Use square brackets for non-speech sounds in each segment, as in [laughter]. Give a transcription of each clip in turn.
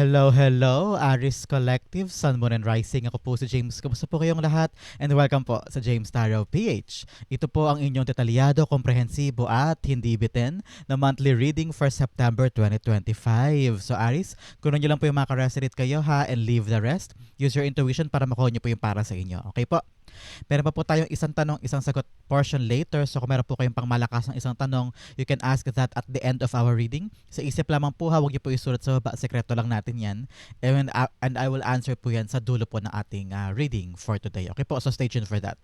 Hello, hello, Aris Collective, Sun, Moon, and Rising. Ako po si James. Kamusta po kayong lahat? And welcome po sa James Tarot PH. Ito po ang inyong detalyado, komprehensibo at hindi bitin na monthly reading for September 2025. So Aris, kunin nyo lang po yung makaresonate kayo ha and leave the rest. Use your intuition para makuha nyo po yung para sa inyo. Okay po? Meron pa po tayong isang tanong, isang sagot portion later. So kung meron po kayong pangmalakas ng isang tanong, you can ask that at the end of our reading. Sa isip lamang po ha, huwag niyo po isulat sa baba. Sekreto lang natin yan. And, uh, and I will answer po yan sa dulo po ng ating uh, reading for today. Okay po, so stay tuned for that.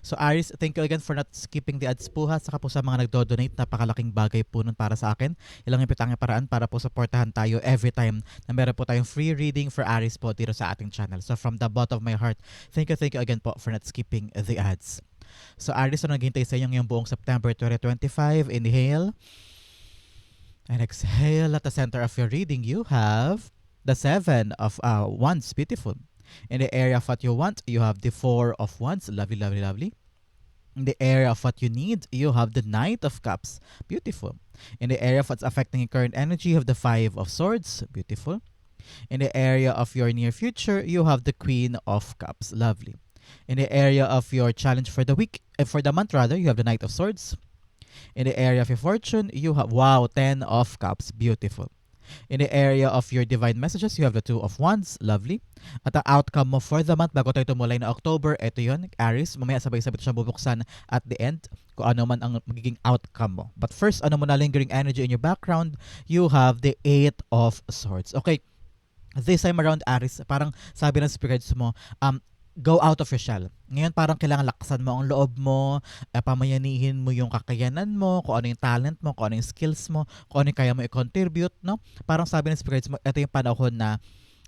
So Aris, thank you again for not skipping the ads po ha. Saka po sa mga nagdo-donate, napakalaking bagay po nun para sa akin. Ilang yung pitangin paraan para po supportahan tayo every time na meron po tayong free reading for Aris po dito sa ating channel. So from the bottom of my heart, thank you, thank you again po for not skipping the ads. So Aris, so naghintay sa inyo ngayong buong September 2025. Inhale. And exhale at the center of your reading, you have the seven of uh, wands. Beautiful. In the area of what you want, you have the four of wands. Lovely, lovely, lovely. In the area of what you need, you have the knight of cups. Beautiful. In the area of what's affecting your current energy, you have the five of swords. Beautiful. In the area of your near future, you have the queen of cups. Lovely. In the area of your challenge for the week, uh, for the month rather, you have the knight of swords. In the area of your fortune, you have wow, 10 of cups. Beautiful. In the area of your divine messages, you have the two of wands. Lovely. At ang outcome mo for the month, bago tayo tumulay na October, ito yon Aries. Mamaya sabay-sabay siya bubuksan at the end kung ano man ang magiging outcome mo. But first, ano mo na lingering energy in your background, you have the eight of swords. Okay. This time around, Aries, parang sabi ng spirits mo, um, go out of your shell. Ngayon parang kailangan laksan mo ang loob mo, eh, pamayanihin mo yung kakayanan mo, kung ano yung talent mo, kung ano yung skills mo, kung ano yung kaya mo i-contribute, no? Parang sabi ng spirits mo, ito yung panahon na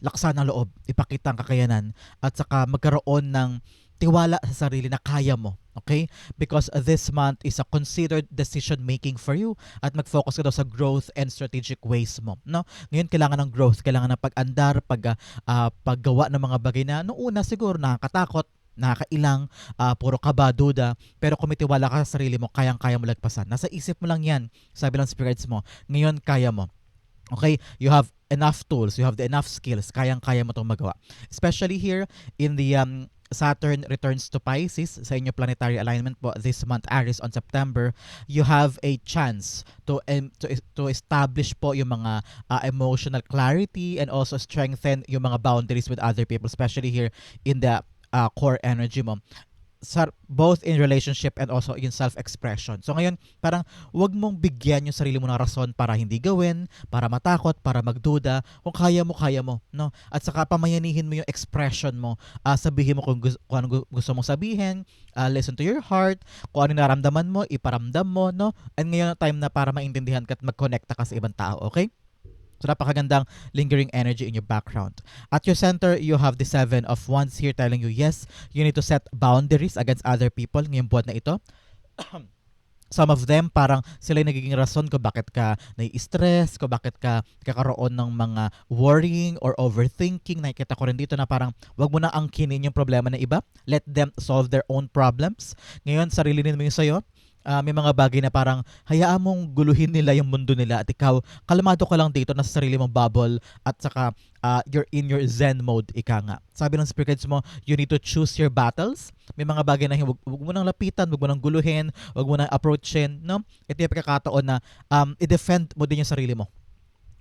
laksan ang loob, ipakita ang kakayanan, at saka magkaroon ng tiwala sa sarili na kaya mo. Okay? Because this month is a considered decision making for you at mag-focus ka daw sa growth and strategic ways mo. No? Ngayon, kailangan ng growth, kailangan ng pag-andar, pag, uh, paggawa ng mga bagay na noong una siguro nakakatakot, nakakailang, uh, puro kaba, duda, pero kung may tiwala ka sa sarili mo, kayang-kaya mo lagpasan. Nasa isip mo lang yan, sabi ng spirits mo, ngayon kaya mo. Okay, you have enough tools, you have the enough skills, kayang-kaya mo itong magawa. Especially here in the um, Saturn returns to Pisces sa inyo planetary alignment po this month Aries on September you have a chance to um, to to establish po yung mga uh, emotional clarity and also strengthen yung mga boundaries with other people especially here in the uh, core energy mo sa, both in relationship and also in self-expression. So ngayon, parang wag mong bigyan yung sarili mo ng rason para hindi gawin, para matakot, para magduda. Kung kaya mo, kaya mo. No? At saka pamayanihin mo yung expression mo. Uh, sabihin mo kung, gusto, kung ano gusto mong sabihin, uh, listen to your heart, kung ano naramdaman mo, iparamdam mo. No? And ngayon time na para maintindihan ka at mag-connecta ka sa ibang tao. Okay? So napakagandang lingering energy in your background. At your center, you have the seven of wands here telling you, yes, you need to set boundaries against other people ngayong buwan na ito. [clears throat] Some of them, parang sila yung nagiging rason kung bakit ka nai-stress, kung bakit ka kakaroon ng mga worrying or overthinking. Nakikita ko rin dito na parang wag mo na angkinin yung problema ng iba. Let them solve their own problems. Ngayon, sarilinin mo yung sa'yo uh, may mga bagay na parang hayaan mong guluhin nila yung mundo nila at ikaw kalmado ka lang dito na sa sarili mong bubble at saka uh, you're in your zen mode ika nga. Sabi ng spirits mo, you need to choose your battles. May mga bagay na wag, wag mo nang lapitan, wag mo nang guluhin, wag mo nang approachin, no? Ito yung pagkakataon na um, i-defend mo din yung sarili mo.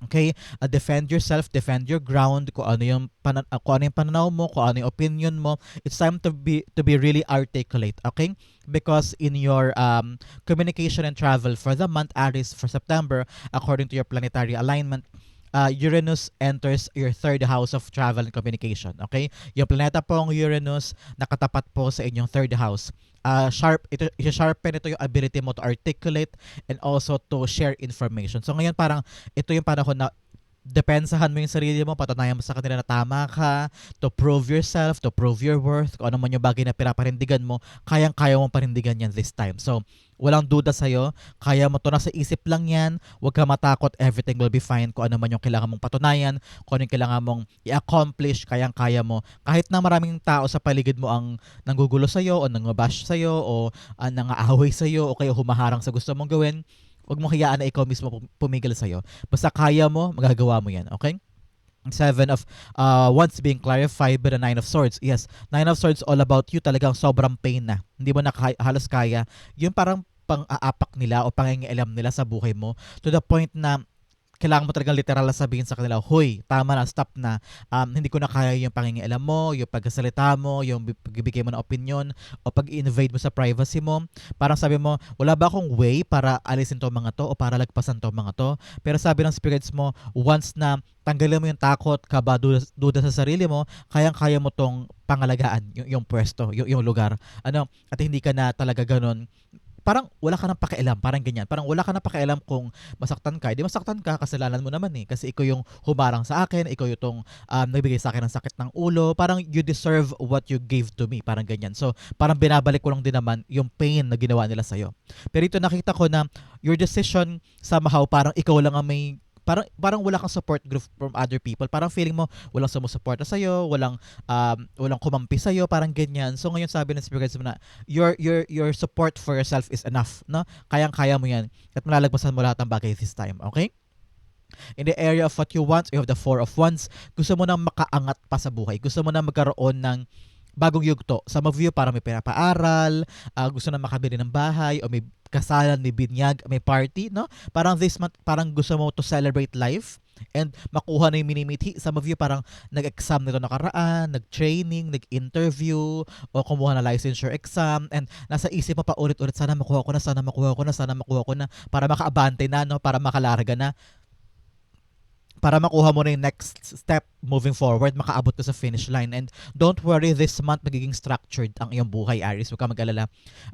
Okay? Uh, defend yourself, defend your ground, kung ano yung panan uh, kung ano yung pananaw mo, kung ano yung opinion mo. It's time to be to be really articulate, okay? Because in your um, communication and travel for the month Aries for September, according to your planetary alignment, uh, Uranus enters your third house of travel and communication. Okay? Yung planeta pong Uranus nakatapat po sa inyong third house. Uh, sharp ito i-sharpen ito yung ability mo to articulate and also to share information. So ngayon parang ito yung panahon na depensahan mo yung sarili mo, patunayan mo sa kanila na tama ka, to prove yourself, to prove your worth, kung ano man yung bagay na pinaparindigan mo, kayang-kaya mong parindigan yan this time. So, walang duda sa'yo, kaya mo to nasa isip lang yan, huwag ka matakot, everything will be fine, kung ano man yung kailangan mong patunayan, kung ano yung kailangan mong i-accomplish, kayang-kaya mo. Kahit na maraming tao sa paligid mo ang nanggugulo sa'yo, o nangabash sa'yo, o uh, nangaaway sa'yo, o kaya humaharang sa gusto mong gawin, Huwag mo hayaan na ikaw mismo pumigil sa'yo. Basta kaya mo, magagawa mo yan. Okay? Seven of uh, Wands being clarified by the Nine of Swords. Yes, Nine of Swords all about you talagang sobrang pain na. Hindi mo na halos kaya. Yung parang pang-aapak nila o pangingialam nila sa buhay mo to the point na kailangan mo talagang literal na sabihin sa kanila, Hoy, tama na, stop na. Um, hindi ko na kaya yung pangingialam mo, yung pagkasalita mo, yung bi- pagbibigay mo ng opinion, o pag-invade mo sa privacy mo. Parang sabi mo, wala ba akong way para alisin to mga to o para lagpasan to mga to? Pero sabi ng spirits mo, once na tanggalin mo yung takot, kaba, duda, duda sa sarili mo, kayang-kaya mo tong pangalagaan yung, yung pwesto, yung, yung lugar. Ano, at hindi ka na talaga ganun parang wala ka nang pakialam, parang ganyan. Parang wala ka nang pakialam kung masaktan ka. Di masaktan ka, kasalanan mo naman eh. Kasi ikaw yung humarang sa akin, ikaw yung tong um, nagbigay sa akin ng sakit ng ulo. Parang you deserve what you gave to me. Parang ganyan. So, parang binabalik ko lang din naman yung pain na ginawa nila sa'yo. Pero ito nakita ko na your decision somehow parang ikaw lang ang may parang parang wala kang support group from other people. Parang feeling mo walang sumusuporta sa iyo, walang um, walang kumampi sa iyo, parang ganyan. So ngayon sabi ng spirits mo na your your your support for yourself is enough, no? Kayang-kaya mo 'yan. At malalagpasan mo lahat ng bagay this time, okay? In the area of what you want, you have the Four of Wands. Gusto mo nang makaangat pa sa buhay. Gusto mo nang magkaroon ng bagong yugto. Of you parang may pinapaaral, ah, gusto na makabili ng bahay, o may kasalan, may binyag, may party, no? Parang this month, parang gusto mo to celebrate life and makuha na yung minimithi. Some of you parang nag-exam nito nakaraan, nag-training, nag-interview, o kumuha na licensure exam, and nasa isip mo pa ulit-ulit, sana makuha ko na, sana makuha ko na, sana makuha ko na, para makaabante na, no? Para makalarga na para makuha mo na yung next step moving forward, makaabot ka sa finish line. And don't worry, this month magiging structured ang iyong buhay, Aries. Huwag ka mag-alala.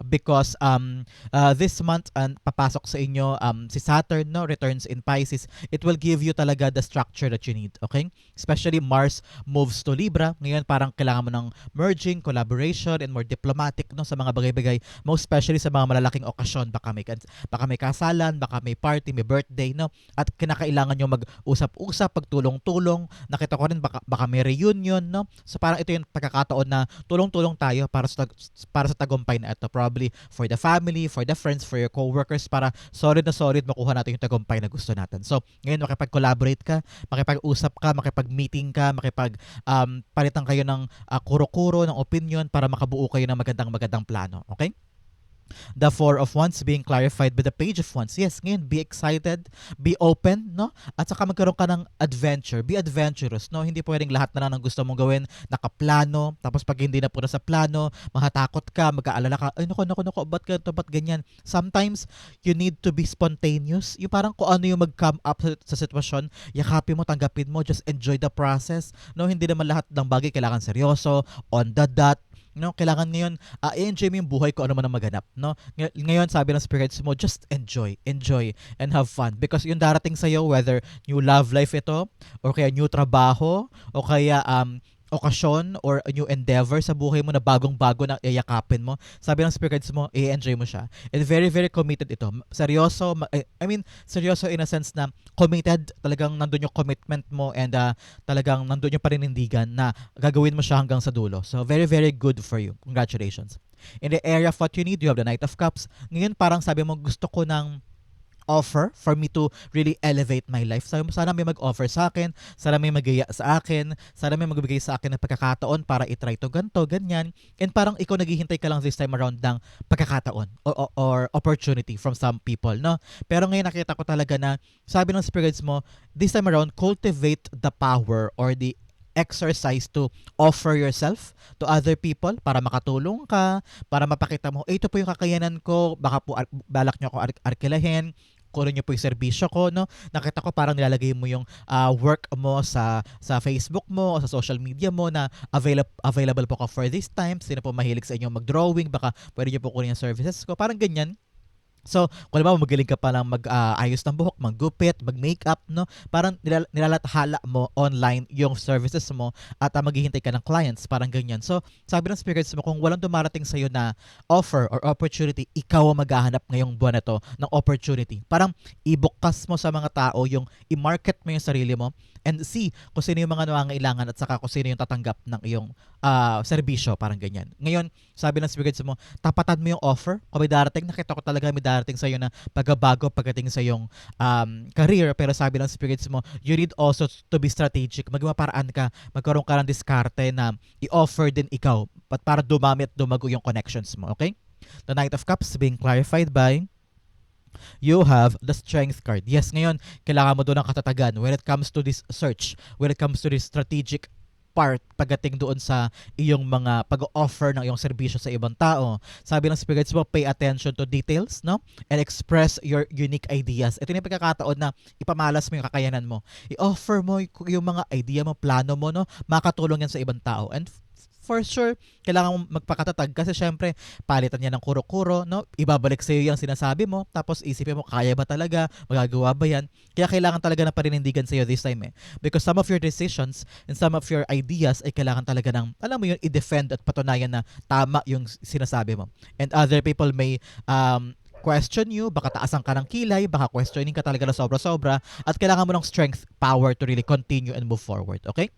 Because um, uh, this month, uh, papasok sa inyo um, si Saturn, no, returns in Pisces. It will give you talaga the structure that you need, okay? Especially Mars moves to Libra. Ngayon, parang kailangan mo ng merging, collaboration, and more diplomatic no, sa mga bagay-bagay. Most especially sa mga malalaking okasyon. Baka may, baka may kasalan, baka may party, may birthday, no? At kinakailangan nyo mag-usap-usap, pagtulong-tulong. Nakita ko rin baka, baka may reunion, no? So parang ito yung pagkakataon na tulong-tulong tayo para sa para sa tagumpay na ito. Probably for the family, for the friends, for your coworkers para solid na solid makuha natin yung tagumpay na gusto natin. So, ngayon makipag-collaborate ka, makipag-usap ka, makipag-meeting ka, makipag um, palitan kayo ng uh, kuro-kuro ng opinion para makabuo kayo ng magandang-magandang plano. Okay? The Four of Wands being clarified by the Page of Wands. Yes, ngayon, be excited, be open, no? At saka magkaroon ka ng adventure. Be adventurous, no? Hindi pwedeng lahat na lang ng gusto mong gawin, nakaplano, tapos pag hindi na puro sa plano, mahatakot ka, mag-aalala ka, ay, naku, naku, naku, ba't ganito, ba't ganyan? Sometimes, you need to be spontaneous. Yung parang kung ano yung mag-come up sa, sa sitwasyon, yakapin mo, tanggapin mo, just enjoy the process. No, hindi naman lahat ng bagay kailangan seryoso, on the dot, no? Kailangan ngayon uh, i-enjoy mo yung buhay ko ano man ang maganap no? Ngay- ngayon sabi ng spirits mo just enjoy enjoy and have fun. Because yung darating sa whether new love life ito or kaya new trabaho o kaya um okasyon or a new endeavor sa buhay mo na bagong-bago na iyakapin mo. Sabi ng spirits mo, i-enjoy mo siya. And very, very committed ito. Seryoso, eh, I mean, seryoso in a sense na committed, talagang nandun yung commitment mo and uh, talagang nandun yung paninindigan na gagawin mo siya hanggang sa dulo. So, very, very good for you. Congratulations. In the area of what you need, you have the Knight of Cups. Ngayon, parang sabi mo, gusto ko ng offer for me to really elevate my life. Sabi sana may mag-offer sa akin, sana may magaya sa akin, sana may magbigay sa akin ng pagkakataon para itry to ganto, ganyan. And parang ikaw naghihintay ka lang this time around ng pagkakataon or, or, or opportunity from some people, no? Pero ngayon nakita ko talaga na sabi ng spirits mo, this time around, cultivate the power or the exercise to offer yourself to other people para makatulong ka, para mapakita mo, eh, ito po yung kakayanan ko, baka po ar- balak nyo ako ar- arkilahin, kunin niyo po yung serbisyo ko, no? Nakita ko parang nilalagay mo yung ah, work mo sa sa Facebook mo o sa social media mo na available available po ka for this time. Sino po mahilig sa inyo mag-drawing, baka pwede niyo po kunin yung services ko. Parang ganyan. So, kung ba magaling ka palang mag-ayos ng buhok, maggupit, mag-makeup, no? Parang nilal- nilalathala mo online yung services mo at uh, maghihintay ka ng clients, parang ganyan. So, sabi ng spirits mo, kung walang dumarating sa'yo na offer or opportunity, ikaw ang maghahanap ngayong buwan na to ng opportunity. Parang ibukas mo sa mga tao yung i-market mo yung sarili mo And C, kung sino yung mga nangangailangan at saka kung sino yung tatanggap ng iyong ah, serbisyo, parang ganyan. Ngayon, sabi ng Spirit mo, tapatan mo yung offer. Kung may darating, nakita ko talaga may darating sa'yo na pagbabago pagdating sa iyong um, career. Pero sabi ng Spirit mo, you need also to be strategic. Maging paraan ka, magkaroon ka ng diskarte na i-offer din ikaw at para dumami at dumago yung connections mo. Okay? The Knight of Cups being clarified by you have the strength card. Yes, ngayon, kailangan mo doon ng katatagan when it comes to this search, when it comes to this strategic part pagdating doon sa iyong mga pag-offer ng iyong serbisyo sa ibang tao. Sabi ng spirits mo, pay attention to details, no? And express your unique ideas. Ito yung pagkakataon na ipamalas mo yung kakayanan mo. I-offer mo yung mga idea mo, plano mo, no? Makatulong yan sa ibang tao. And for sure, kailangan mong magpakatatag kasi syempre, palitan niya ng kuro-kuro, no? Ibabalik sa iyo yung sinasabi mo, tapos isipin mo, kaya ba talaga? Magagawa ba yan? Kaya kailangan talaga ng paninindigan sa iyo this time eh. Because some of your decisions and some of your ideas ay kailangan talaga ng, alam mo yun, i-defend at patunayan na tama yung sinasabi mo. And other people may um, question you, baka taasan ka ng kilay, baka questioning ka talaga na sobra-sobra, at kailangan mo ng strength, power to really continue and move forward, okay?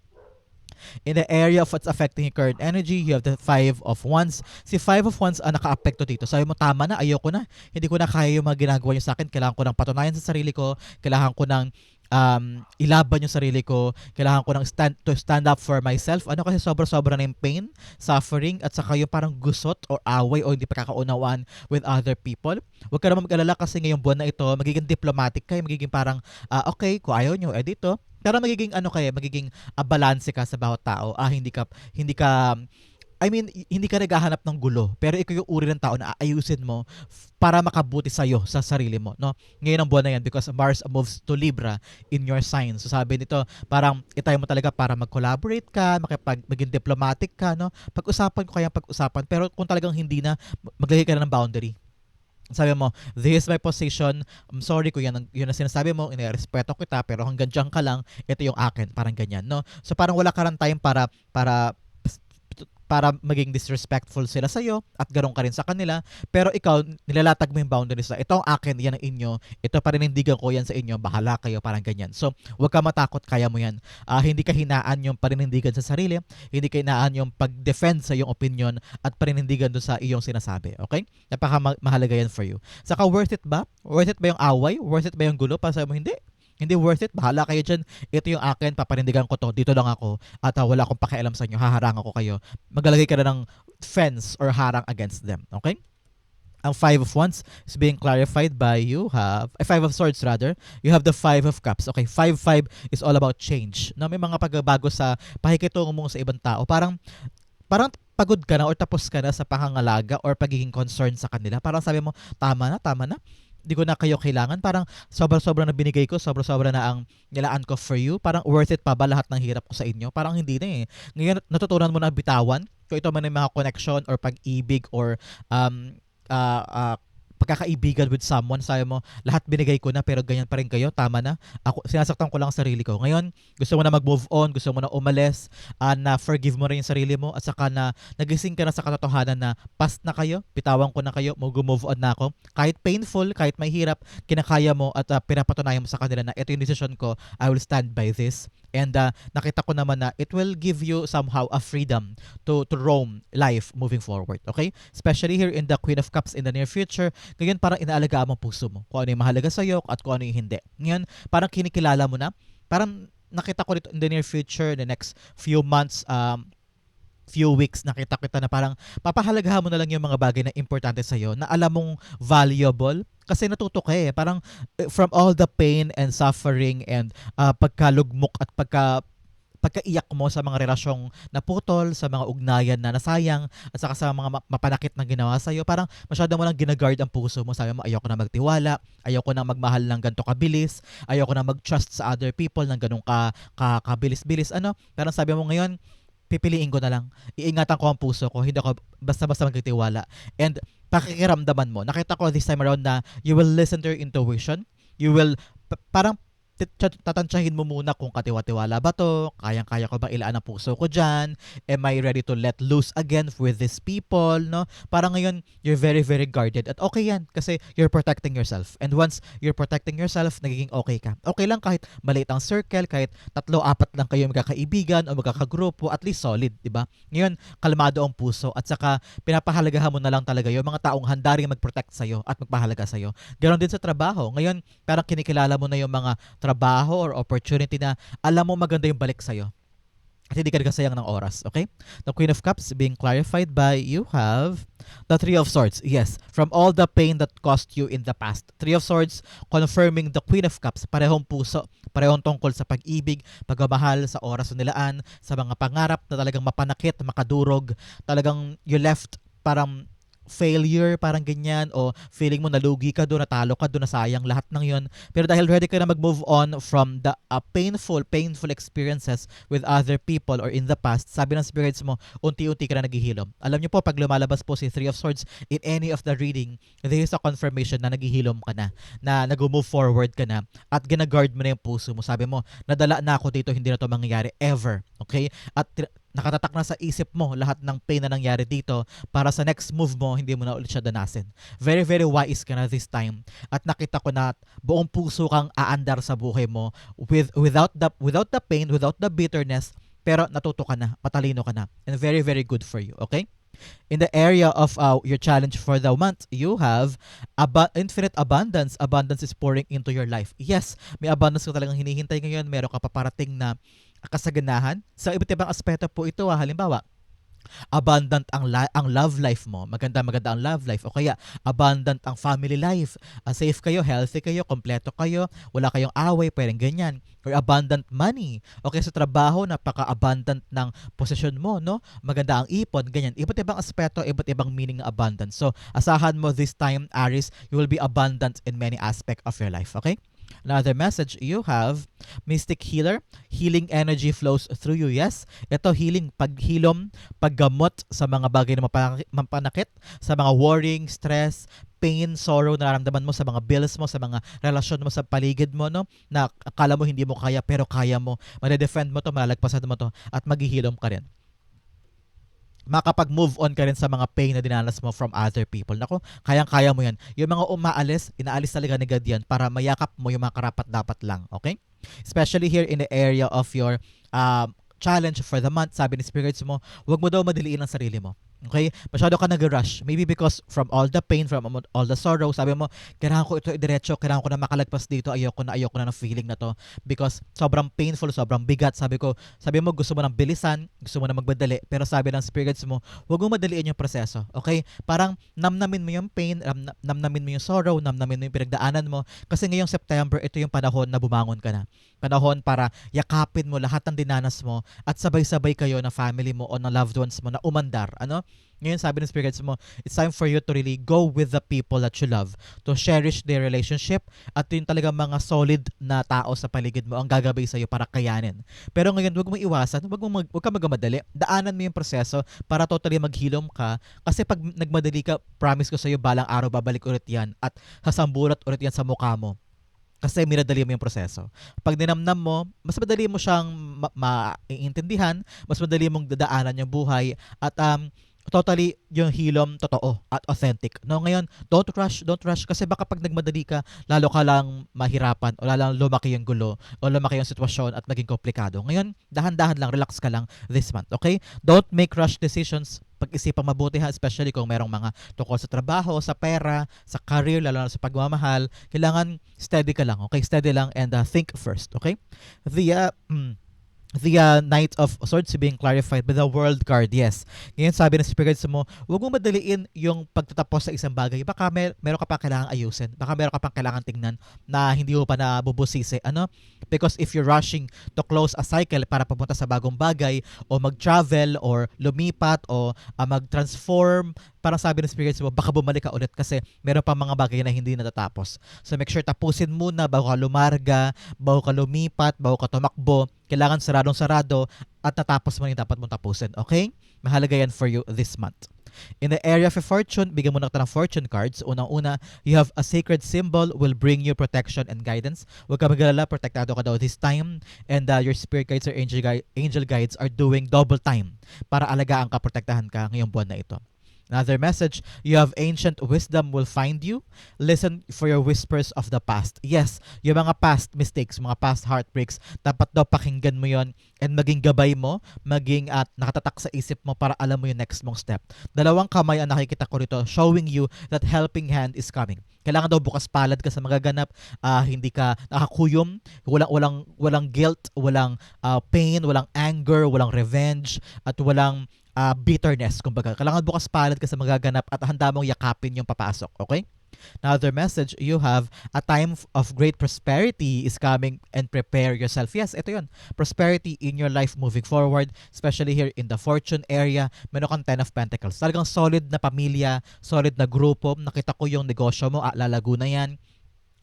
In the area of what's affecting your current energy, you have the Five of Wands. Si Five of Wands ang naka-apekto dito. Sabi mo, tama na, ayoko na. Hindi ko na kaya yung mga ginagawa niyo sa akin. Kailangan ko ng patunayan sa sarili ko. Kailangan ko ng um, ilaban yung sarili ko. Kailangan ko ng stand, to stand up for myself. Ano kasi sobra-sobra na yung pain, suffering, at saka yung parang gusot or away o hindi pagkakaunawaan with other people. Huwag ka naman mag-alala kasi ngayong buwan na ito, magiging diplomatic kayo, magiging parang, ah, okay, kung ayaw nyo, eh dito. Pero magiging ano kaya, magiging uh, balanse ka sa bawat tao. Ah, hindi ka, hindi ka, I mean, hindi ka naghahanap ng gulo, pero ikaw yung uri ng tao na aayusin mo para makabuti sa'yo, sa sarili mo, no? Ngayon ang buwan na yan because Mars moves to Libra in your sign. So sabi nito, parang itay mo talaga para mag-collaborate ka, makipag, maging diplomatic ka, no? Pag-usapan ko kaya pag-usapan, pero kung talagang hindi na, maglagay ka na ng boundary sabi mo, this is my position. I'm sorry kung yan, yun ang sinasabi mo, inirespeto kita, pero hanggang dyan ka lang, ito yung akin. Parang ganyan, no? So parang wala ka rin time para, para, para maging disrespectful sila sa'yo at ganun ka rin sa kanila. Pero ikaw, nilalatag mo yung boundaries na ito ang akin, yan ang inyo. Ito paninindigan ko yan sa inyo. Bahala kayo, parang ganyan. So, huwag ka matakot, kaya mo yan. Ah, hindi ka hinaan yung paninindigan sa sarili. Hindi ka hinaan yung pag-defend sa iyong opinion at paninindigan doon sa iyong sinasabi. Okay? Napaka ma- mahalaga yan for you. Saka worth it ba? Worth it ba yung away? Worth it ba yung gulo? Para sa mo, hindi. Hindi worth it. Bahala kayo dyan. Ito yung akin. Papanindigan ko to. Dito lang ako. At ah, wala akong pakialam sa inyo. Haharangan ko kayo. Maglalagay ka na ng fence or harang against them. Okay? Ang Five of Wands is being clarified by you have, eh, Five of Swords rather, you have the Five of Cups. Okay, Five-Five is all about change. Na may mga pagbabago sa pakikitungo mo sa ibang tao. Parang, parang pagod ka na or tapos ka na sa pangangalaga or pagiging concerned sa kanila. Parang sabi mo, tama na, tama na. Di ko na kayo kailangan. Parang sobra-sobra na binigay ko, sobra-sobra na ang nilaan ko for you. Parang worth it pa ba lahat ng hirap ko sa inyo? Parang hindi na eh. Ngayon, natutunan mo na bitawan. Kung ito man ay mga connection or pag-ibig or um, ah, ah, pagkakaibigan with someone, sabi mo, lahat binigay ko na pero ganyan pa rin kayo, tama na. Ako, sinasaktan ko lang ang sarili ko. Ngayon, gusto mo na mag-move on, gusto mo na umalis, ah, na forgive mo rin yung sarili mo, at saka na nagising ka na sa katotohanan na past na kayo, bitawan ko na kayo, mag-move on na ako. Kahit painful, kahit may hirap, kinakaya mo at ah, pinapatunayan mo sa kanila na ito yung decision ko, I will stand by this. And ah, nakita ko naman na it will give you somehow a freedom to to roam life moving forward. Okay? Especially here in the Queen of Cups in the near future, ngayon parang inaalagaan mo puso mo. Kung ano yung mahalaga sa'yo at kung ano yung hindi. Ngayon, parang kinikilala mo na. Parang nakita ko dito in the near future, the next few months, um, few weeks, nakita kita na parang papahalagahan mo na lang yung mga bagay na importante sa'yo, na alam mong valuable. Kasi natuto ka eh. Parang eh, from all the pain and suffering and uh, pagkalugmok at pagka pagkaiyak mo sa mga relasyong naputol, sa mga ugnayan na nasayang, at saka sa mga ma- mapanakit na ginawa sa'yo, parang masyado mo lang ginagard ang puso mo. Sabi mo, ayoko na magtiwala, ayoko na magmahal ng ganito kabilis, ayoko na mag-trust sa other people ng ganun ka, ka kabilis-bilis. Ano? Parang sabi mo ngayon, pipiliin ko na lang. Iingatan ko ang puso ko, hindi ako basta-basta magtitiwala. And pakikiramdaman mo. Nakita ko this time around na you will listen to your intuition. You will, pa- parang tatansyahin mo muna kung katiwa-tiwala ba to, kayang-kaya ko bang ilaan ang puso ko dyan, am I ready to let loose again with these people, no? Parang ngayon, you're very, very guarded. At okay yan, kasi you're protecting yourself. And once you're protecting yourself, nagiging okay ka. Okay lang kahit maliit ang circle, kahit tatlo, apat lang kayo magkakaibigan o magkakagrupo, at least solid, di ba? Ngayon, kalmado ang puso at saka pinapahalagahan mo na lang talaga yung mga taong handa rin mag-protect sa'yo at magpahalaga sa'yo. Ganon din sa trabaho. Ngayon, parang kinikilala mo na yung mga trabaho or opportunity na alam mo maganda yung balik sa'yo. At hindi ka nagkasayang ng oras, okay? The Queen of Cups being clarified by you have the Three of Swords. Yes, from all the pain that cost you in the past. Three of Swords confirming the Queen of Cups. Parehong puso, parehong tungkol sa pag-ibig, pagmamahal, sa oras na nilaan, sa mga pangarap na talagang mapanakit, makadurog. Talagang you left parang failure, parang ganyan, o feeling mo nalugi ka doon, natalo ka doon, nasayang lahat ng yon. Pero dahil ready ka na mag-move on from the uh, painful, painful experiences with other people or in the past, sabi ng spirits mo, unti-unti ka na naghihilom. Alam niyo po, pag lumalabas po si Three of Swords in any of the reading, there is a confirmation na naghihilom ka na, na nag-move forward ka na, at ginaguard mo na yung puso mo. Sabi mo, nadala na ako dito, hindi na to mangyayari ever. Okay? At nakatatak na sa isip mo lahat ng pain na nangyari dito para sa next move mo, hindi mo na ulit siya danasin. Very, very wise ka na this time. At nakita ko na buong puso kang aandar sa buhay mo with, without, the, without the pain, without the bitterness, pero natuto ka na, matalino ka na. And very, very good for you. Okay? In the area of uh, your challenge for the month, you have ab- infinite abundance. Abundance is pouring into your life. Yes, may abundance ka talagang hinihintay ngayon. Meron ka paparating na kasaganahan. Sa iba't ibang aspeto po ito, ah, halimbawa, abundant ang la- ang love life mo. Maganda maganda ang love life o kaya abundant ang family life. Uh, safe kayo, healthy kayo, kompleto kayo, wala kayong away, pwedeng ganyan. Or abundant money. O kaya sa trabaho, napaka-abundant ng posisyon mo, no? Maganda ang ipon, ganyan. Iba't ibang aspeto, iba't ibang meaning ng abundance. So, asahan mo this time, Aries, you will be abundant in many aspect of your life, okay? Another message you have, Mystic Healer, healing energy flows through you. Yes, ito healing, paghilom, paggamot sa mga bagay na mapanakit, sa mga worrying, stress, pain, sorrow na nararamdaman mo sa mga bills mo, sa mga relasyon mo sa paligid mo, no? Na akala mo hindi mo kaya pero kaya mo. Made-defend mo to, malalagpasan mo to at maghihilom ka rin makapag-move on ka rin sa mga pain na dinanas mo from other people. Nako, kayang-kaya mo yan. Yung mga umaalis, inaalis talaga ni God yan para mayakap mo yung mga karapat-dapat lang. Okay? Especially here in the area of your um, challenge for the month, sabi ni spirits mo, huwag mo daw madiliin ang sarili mo. Okay? Masyado ka nag-rush. Maybe because from all the pain, from all the sorrow, sabi mo, kailangan ko ito diretso, kailangan ko na makalagpas dito, ayoko na, ayoko na ng feeling na to. Because sobrang painful, sobrang bigat. Sabi ko, sabi mo, gusto mo ng bilisan, gusto mo na magmadali. Pero sabi ng spirits mo, huwag mo madaliin yung proseso. Okay? Parang namnamin mo yung pain, nam- namnamin mo yung sorrow, namnamin mo yung pinagdaanan mo. Kasi ngayong September, ito yung panahon na bumangon ka na. Panahon para yakapin mo lahat ng dinanas mo at sabay-sabay kayo na family mo o na loved ones mo na umandar. Ano? Ngayon sabi ng spirits mo, it's time for you to really go with the people that you love, to cherish their relationship, at yun talaga mga solid na tao sa paligid mo ang gagabay sa'yo para kayanin. Pero ngayon, huwag mo iwasan, huwag, mo mag, huwag ka magmadali, daanan mo yung proseso para totally maghilom ka, kasi pag nagmadali ka, promise ko sa'yo, balang araw babalik ulit yan at sasambulat ulit yan sa mukha mo kasi minadali mo yung proseso. Pag dinamnam mo, mas madali mo siyang ma- mas madali mong dadaanan yung buhay at um, totally yung hilom totoo at authentic. No, ngayon, don't rush, don't rush kasi baka pag nagmadali ka, lalo ka lang mahirapan o lalo lumaki yung gulo o lumaki yung sitwasyon at maging komplikado. Ngayon, dahan-dahan lang, relax ka lang this month, okay? Don't make rush decisions pag-isipang mabuti ha, especially kung merong mga tungkol sa trabaho, sa pera, sa career, lalo na sa pagmamahal, kailangan steady ka lang, okay? Steady lang and uh, think first, okay? The, uh, mm, the uh, Knight of Swords being clarified by the World card, yes. Ngayon sabi ng spirits mo, huwag mo madaliin yung pagtatapos sa isang bagay. Baka mer meron ka pa kailangan ayusin. Baka meron ka pa kailangan tingnan na hindi mo pa nabubusisi. Ano? Because if you're rushing to close a cycle para papunta sa bagong bagay o mag-travel or lumipat o uh, mag-transform, parang sabi ng spirits mo, baka bumalik ka ulit kasi meron pa mga bagay na hindi natatapos. So make sure tapusin muna bago ka lumarga, bago ka lumipat, bago ka tumakbo. Kailangan saradong sarado at natapos mo yung dapat mong tapusin. Okay? Mahalaga yan for you this month. In the area of fortune, bigyan mo na kita ng fortune cards. Unang-una, you have a sacred symbol will bring you protection and guidance. Huwag ka magalala, protektado ka daw this time. And uh, your spirit guides or angel, gui- angel guides are doing double time para alagaan ka, protektahan ka ngayong buwan na ito. Another message, you have ancient wisdom will find you. Listen for your whispers of the past. Yes, yung mga past mistakes, mga past heartbreaks, dapat daw pakinggan mo yon and maging gabay mo, maging at nakatatak sa isip mo para alam mo yung next mong step. Dalawang kamay ang nakikita ko rito showing you that helping hand is coming. Kailangan daw bukas palad ka sa magaganap, ah, hindi ka nakakuyom, walang walang walang guilt, walang ah, pain, walang anger, walang revenge at walang ah, bitterness kumbaga. Kailangan bukas palad ka sa magaganap at handa mong yakapin yung papasok, okay? Another message, you have a time of great prosperity is coming and prepare yourself. Yes, ito yun. Prosperity in your life moving forward, especially here in the fortune area. Meron kang Ten of Pentacles. Talagang solid na pamilya, solid na grupo. Nakita ko yung negosyo mo, ah, lalago na yan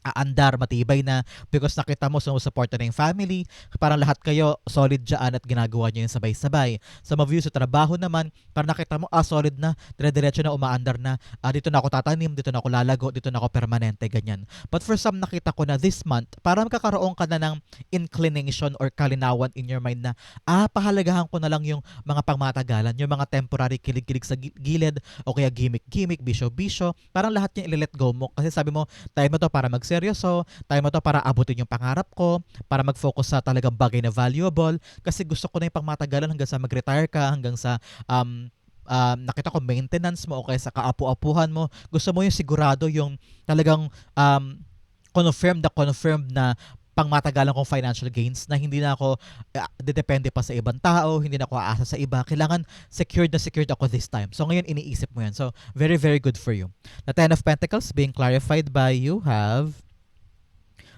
aandar, matibay na because nakita mo sumusuporta na yung family, parang lahat kayo solid dyan at ginagawa nyo yung sabay-sabay. Sa mga views sa trabaho naman, parang nakita mo, ah, solid na, dire-diretso na, umaandar na, ah, dito na ako tatanim, dito na ako lalago, dito na ako permanente, ganyan. But for some, nakita ko na this month, parang magkakaroon ka na ng inclination or kalinawan in your mind na, ah, pahalagahan ko na lang yung mga pangmatagalan, yung mga temporary kilig-kilig sa gi- gilid, o kaya gimmick-gimmick, bisyo-bisyo, parang lahat yung ile-let go mo. Kasi sabi mo, time mo to para magseryoso, time mo to para abutin yung pangarap ko, para mag-focus sa talagang bagay na valuable, kasi gusto ko na yung pangmatagalan hanggang sa mag-retire ka, hanggang sa um, um, nakita ko maintenance mo o kaya sa kaapu-apuhan mo, gusto mo yung sigurado yung talagang um, confirmed na confirmed na pangmatagalan kong financial gains na hindi na ako uh, depende pa sa ibang tao, hindi na ako aasa sa iba. Kailangan secured na secured ako this time. So ngayon iniisip mo yan. So very very good for you. The Ten of Pentacles being clarified by you have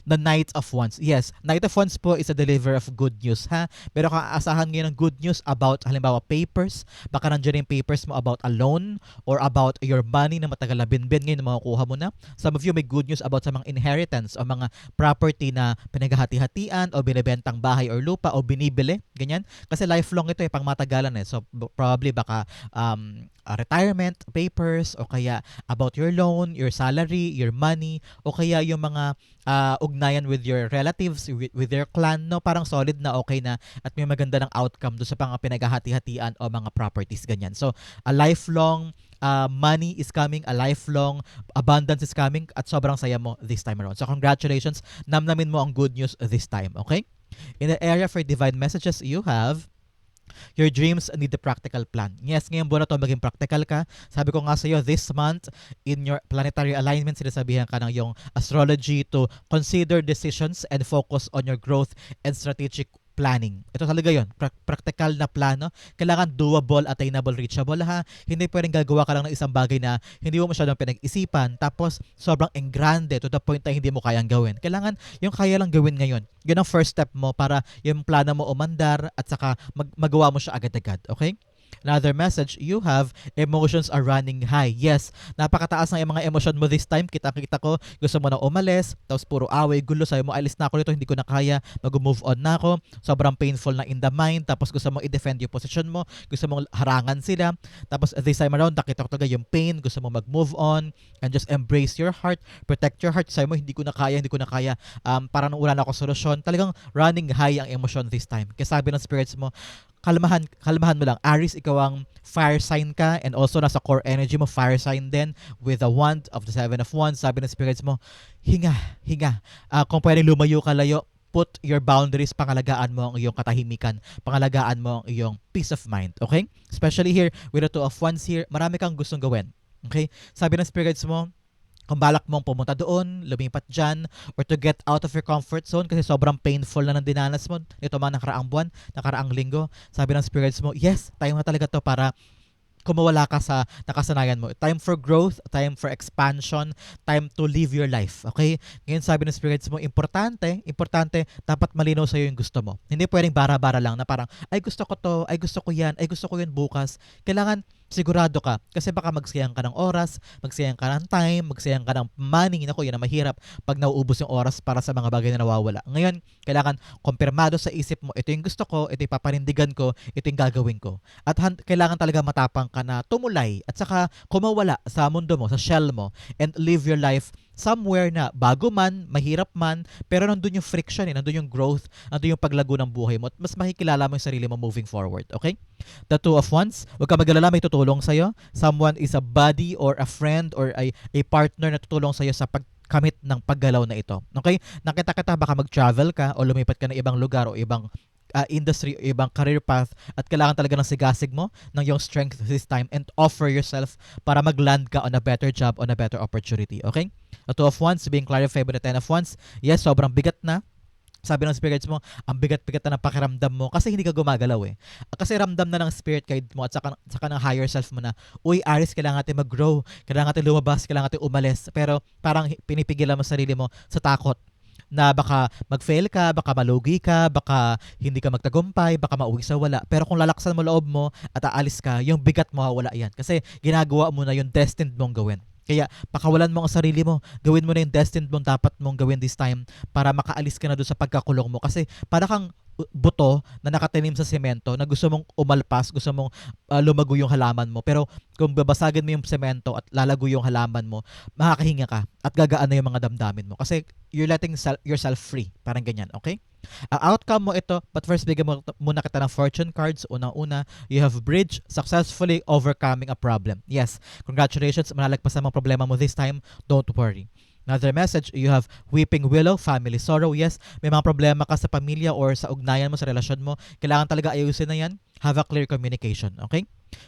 the Knight of Wands. Yes, Knight of Wands po is a deliver of good news, ha? Pero kung aasahan ngayon ng good news about, halimbawa, papers, baka nandiyan yung papers mo about a loan or about your money na matagal na binbin ngayon na makukuha mo na. Some of you may good news about sa mga inheritance o mga property na pinaghahati-hatian o binibentang bahay or lupa o binibili, ganyan. Kasi lifelong ito eh, pang matagalan eh. So, probably baka um, retirement papers o kaya about your loan, your salary, your money o kaya yung mga uh, ugnayan with your relatives, with, with their clan, no? Parang solid na okay na at may maganda ng outcome do sa mga pinaghahati-hatian o mga properties, ganyan. So, a lifelong uh, money is coming, a lifelong abundance is coming at sobrang saya mo this time around. So, congratulations. Namnamin mo ang good news this time, okay? In the area for divine messages, you have Your dreams need a practical plan. Yes, ngayong buwan na to maging practical ka. Sabi ko nga sa iyo, this month, in your planetary alignment, sinasabihan ka ng yung astrology to consider decisions and focus on your growth and strategic planning. Ito talaga yon pra- practical na plano. Kailangan doable, attainable, reachable ha. Hindi pwedeng gagawa ka lang ng isang bagay na hindi mo masyadong pinag-isipan tapos sobrang engrande to the point na hindi mo kayang gawin. Kailangan yung kaya lang gawin ngayon. Yun ang first step mo para yung plano mo umandar at saka mag- magawa mo siya agad-agad. Okay? Another message, you have emotions are running high. Yes, napakataas ng mga emosyon mo this time. Kita-kita ko, gusto mo na umalis, tapos puro away, gulo, sabi mo, alis na ako dito, hindi ko na kaya, mag-move on na ako. Sobrang painful na in the mind, tapos gusto mo i-defend yung position mo, gusto mong harangan sila. Tapos this time around, nakita ko talaga yung pain, gusto mo mag-move on, and just embrace your heart, protect your heart. Sabi mo, hindi ko na kaya, hindi ko na kaya, um, parang wala na ako solusyon. Talagang running high ang emosyon this time. Kaya sabi ng spirits mo, kalmahan kalmahan mo lang. Aris, ikaw ang fire sign ka and also nasa core energy mo fire sign din with the wand of the seven of wands. Sabi ng spirits mo, hinga, hinga. Ah, kung pwedeng lumayo ka layo, put your boundaries, pangalagaan mo ang iyong katahimikan, pangalagaan mo ang iyong peace of mind, okay? Especially here, with the two of wands here, marami kang gustong gawin, okay? Sabi ng spirits mo, kung balak mong pumunta doon, lumipat dyan, or to get out of your comfort zone kasi sobrang painful na ng dinanas mo ito mga nakaraang buwan, nakaraang linggo. Sabi ng spirits mo, yes, time na talaga to para kumawala ka sa nakasanayan mo. Time for growth, time for expansion, time to live your life. Okay? Ngayon sabi ng spirits mo, importante, importante, dapat malinaw sa'yo yung gusto mo. Hindi pwedeng bara-bara lang na parang, ay gusto ko to, ay gusto ko yan, ay gusto ko yun bukas. Kailangan sigurado ka. Kasi baka magsayang ka ng oras, magsayang ka ng time, magsayang ka ng money. Naku, yan ang mahirap pag nauubos yung oras para sa mga bagay na nawawala. Ngayon, kailangan kumpirmado sa isip mo, ito yung gusto ko, ito yung papanindigan ko, ito yung gagawin ko. At han- kailangan talaga matapang ka na tumulay at saka kumawala sa mundo mo, sa shell mo, and live your life somewhere na bago man, mahirap man, pero nandun yung friction eh, nandun yung growth, nandun yung paglago ng buhay mo at mas makikilala mo yung sarili mo moving forward, okay? The two of wands, huwag ka mag-alala, may tutulong sa'yo. Someone is a buddy or a friend or a, a partner na tutulong sa'yo sa pagkamit ng paggalaw na ito. Okay? Nakita kita baka mag-travel ka o lumipat ka ng ibang lugar o ibang uh, industry ibang career path at kailangan talaga ng sigasig mo ng yung strength this time and offer yourself para mag-land ka on a better job, on a better opportunity. Okay? The two of wands being clarified by the ten of wands. Yes, sobrang bigat na sabi ng spirits mo, ang bigat-bigat na ng pakiramdam mo kasi hindi ka gumagalaw eh. Kasi ramdam na ng spirit guide mo at saka, saka ng higher self mo na, uy, Aris, kailangan natin mag-grow, kailangan natin lumabas, kailangan natin umalis. Pero parang pinipigilan mo sarili mo sa takot na baka mag-fail ka, baka malugi ka, baka hindi ka magtagumpay, baka mauwi sa wala. Pero kung lalaksan mo loob mo at aalis ka, yung bigat mo wala yan. Kasi ginagawa mo na yung destined mong gawin. Kaya pakawalan mo ang sarili mo. Gawin mo na yung destined mong dapat mong gawin this time para makaalis ka na doon sa pagkakulong mo. Kasi para kang buto na nakatanim sa semento na gusto mong umalpas, gusto mong uh, lumago yung halaman mo. Pero kung babasagin mo yung semento at lalago yung halaman mo, makakahinga ka at gagaan na yung mga damdamin mo. Kasi you're letting sel- yourself free. Parang ganyan, okay? Ang outcome mo ito, but first bigyan mo muna kita ng fortune cards. Unang-una, you have bridge successfully overcoming a problem. Yes, congratulations, malalagpasan ang problema mo this time. Don't worry. Another message, you have weeping willow, family sorrow. Yes, may mga problema ka sa pamilya or sa ugnayan mo, sa relasyon mo. Kailangan talaga ayusin na yan. Have a clear communication, okay?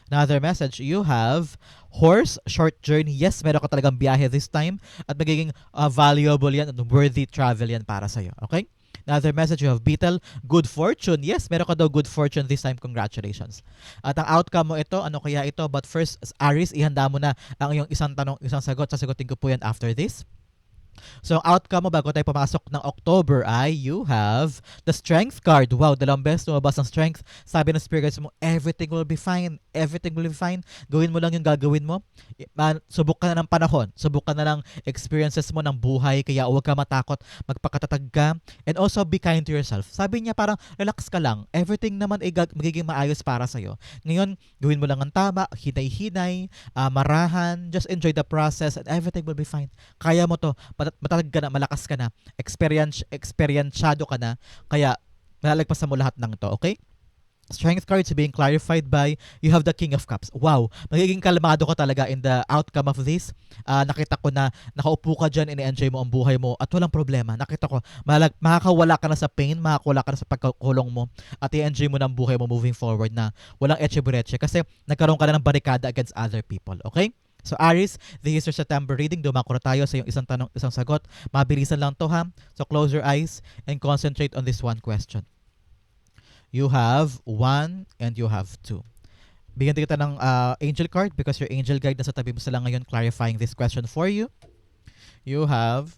Another message, you have horse, short journey. Yes, meron ka talagang biyahe this time at magiging uh, valuable yan and worthy travel yan para sa'yo, okay? Another message, you have beetle, good fortune. Yes, meron ka daw good fortune this time. Congratulations. At ang outcome mo ito, ano kaya ito? But first, Aris, ihanda mo na ang iyong isang tanong, isang sagot. Sasagutin ko po yan after this. So, outcome mo bago tayo pumasok ng October ay you have the strength card. Wow, dalawang beses lumabas ang strength. Sabi ng spirit guides mo, everything will be fine. Everything will be fine. Gawin mo lang yung gagawin mo. Subok ka na ng panahon. Subok ka na ng experiences mo ng buhay. Kaya huwag ka matakot. Magpakatatag ka. And also, be kind to yourself. Sabi niya parang, relax ka lang. Everything naman ay magiging maayos para sa'yo. Ngayon, gawin mo lang ang tama. Hinay-hinay. ah, marahan. Just enjoy the process and everything will be fine. Kaya mo to mat- matatag ka na, malakas ka na, experience, experiensyado ka na, kaya malalagpasan mo lahat ng to, okay? Strength cards being clarified by you have the King of Cups. Wow, magiging kalmado ka talaga in the outcome of this. Ah, nakita ko na nakaupo ka dyan, ini-enjoy mo ang buhay mo at walang problema. Nakita ko, malag, makakawala ka na sa pain, makakawala ka na sa pagkakulong mo at i-enjoy mo ng buhay mo moving forward na walang etche kasi nagkaroon ka na ng barikada against other people. Okay? So Aris, this is your September reading. Dumako na tayo sa yung isang tanong, isang sagot. Mabilisan lang to ha. So close your eyes and concentrate on this one question. You have one and you have two. Bigyan kita ng uh, angel card because your angel guide nasa tabi mo sila ngayon clarifying this question for you. You have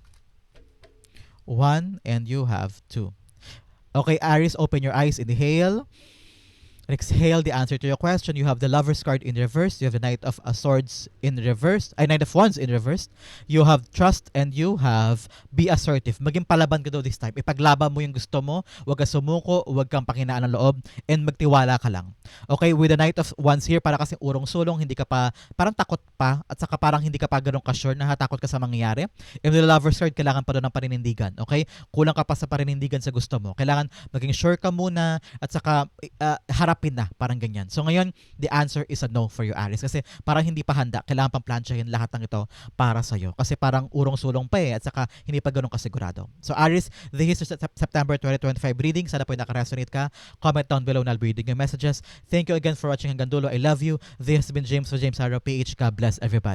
one and you have two. Okay, Aris, open your eyes. Inhale. Exhale the answer to your question. You have the Lover's card in reverse. You have the Knight of Swords in reverse. Ay, Knight of Wands in reverse. You have Trust and you have Be Assertive. Maging palaban ka daw this time. Ipaglaban mo yung gusto mo. Huwag ka sumuko. Huwag kang pakinaan ng loob. And magtiwala ka lang. Okay, with the Knight of Wands here, para kasi urong-sulong, hindi ka pa, parang takot pa. At saka parang hindi ka pa ganun ka-sure na hatakot ka sa mangyayari. And with the Lover's card, kailangan pa doon ng paninindigan. Okay? Kulang ka pa sa paninindigan sa gusto mo. Kailangan maging sure ka muna at saka uh, harap harapin na, parang ganyan. So ngayon, the answer is a no for you, Aris. Kasi parang hindi pa handa. Kailangan pang plansyahin lahat ng ito para sa'yo. Kasi parang urong-sulong pa eh, at saka hindi pa ganun kasigurado. So Aris, this is Sep- September 2025 reading. Sana po yung nakaresonate ka. Comment down below na reading your messages. Thank you again for watching hanggang dulo. I love you. This has been James for James Arrow PH. God bless everybody.